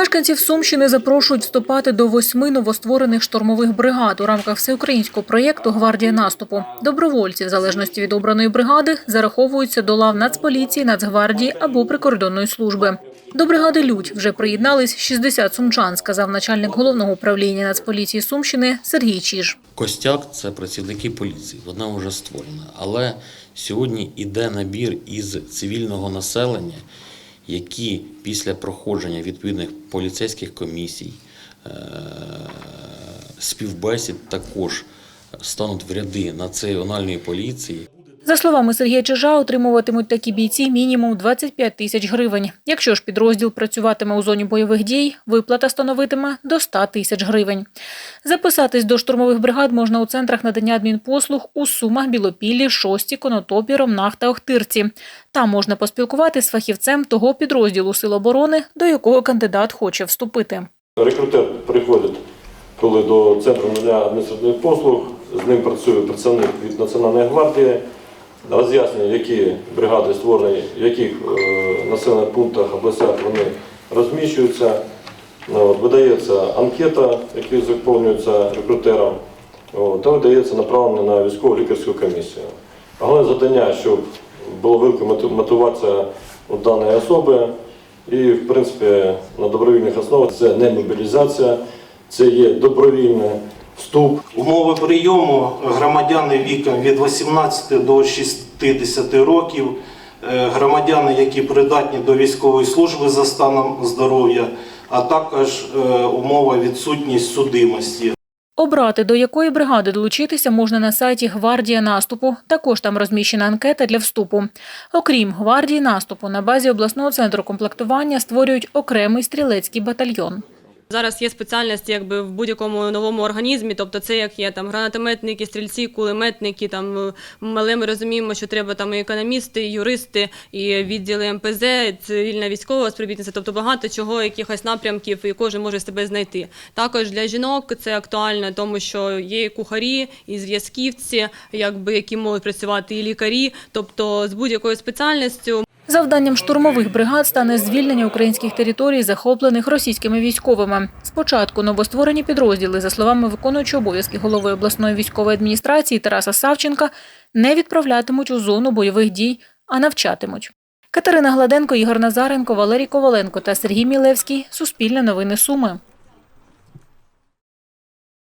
Мешканців Сумщини запрошують вступати до восьми новостворених штурмових бригад у рамках всеукраїнського проєкту Гвардія наступу. Добровольці, в залежності від обраної бригади, зараховуються до лав Нацполіції, Нацгвардії або прикордонної служби. До бригади Людь вже приєднались 60 сумчан, сказав начальник головного управління Нацполіції Сумщини Сергій Чіж. Костяк це працівники поліції, вона вже створена. Але сьогодні йде набір із цивільного населення, які після проходження відповідних поліцейських комісій, е, співбесід також стануть в ряди національної поліції. За словами Сергія Чижа, отримуватимуть такі бійці мінімум 25 тисяч гривень. Якщо ж підрозділ працюватиме у зоні бойових дій, виплата становитиме до 100 тисяч гривень. Записатись до штурмових бригад можна у центрах надання адмінпослуг у Сумах, Білопіллі, Шості, Конотопі, Ромнах та Охтирці. Там можна поспілкуватися з фахівцем того підрозділу Сил оборони, до якого кандидат хоче вступити. Рекрутер приходить, коли до центру надання адміністративних послуг, з ним працює представник від Національної гвардії, роз'яснює, які бригади створені, в яких е, населених пунктах, областях вони розміщуються. Ну, от, Видається анкета, яка заповнюється рекрутером, та видається направлення на військово лікарську комісію. Головне завдання, щоб була велика мотивація даної особи. І, в принципі, на добровільних основах це не мобілізація, це є добровільний вступ Умови прийому громадяни віком від 18 до 60 років, е, громадяни, які придатні до військової служби за станом здоров'я, а також е, умова відсутність судимості. Обрати, до якої бригади долучитися можна на сайті Гвардія наступу. Також там розміщена анкета для вступу. Окрім гвардії наступу, на базі обласного центру комплектування створюють окремий стрілецький батальйон. Зараз є спеціальності якби в будь-якому новому організмі, тобто це як є там гранатометники, стрільці, кулеметники. Там але ми розуміємо, що треба там і економісти, і юристи, і відділи МПЗ, цивільна військова співробітниця, тобто багато чого, якихось напрямків, і кожен може себе знайти. Також для жінок це актуально, тому що є і кухарі, і зв'язківці, якби які можуть працювати, і лікарі, тобто з будь-якою спеціальністю Завданням штурмових бригад стане звільнення українських територій, захоплених російськими військовими. Спочатку новостворені підрозділи, за словами виконуючого обов'язки голови обласної військової адміністрації Тараса Савченка, не відправлятимуть у зону бойових дій, а навчатимуть. Катерина Гладенко, Ігор Назаренко, Валерій Коваленко та Сергій Мілевський. Суспільне новини Суми.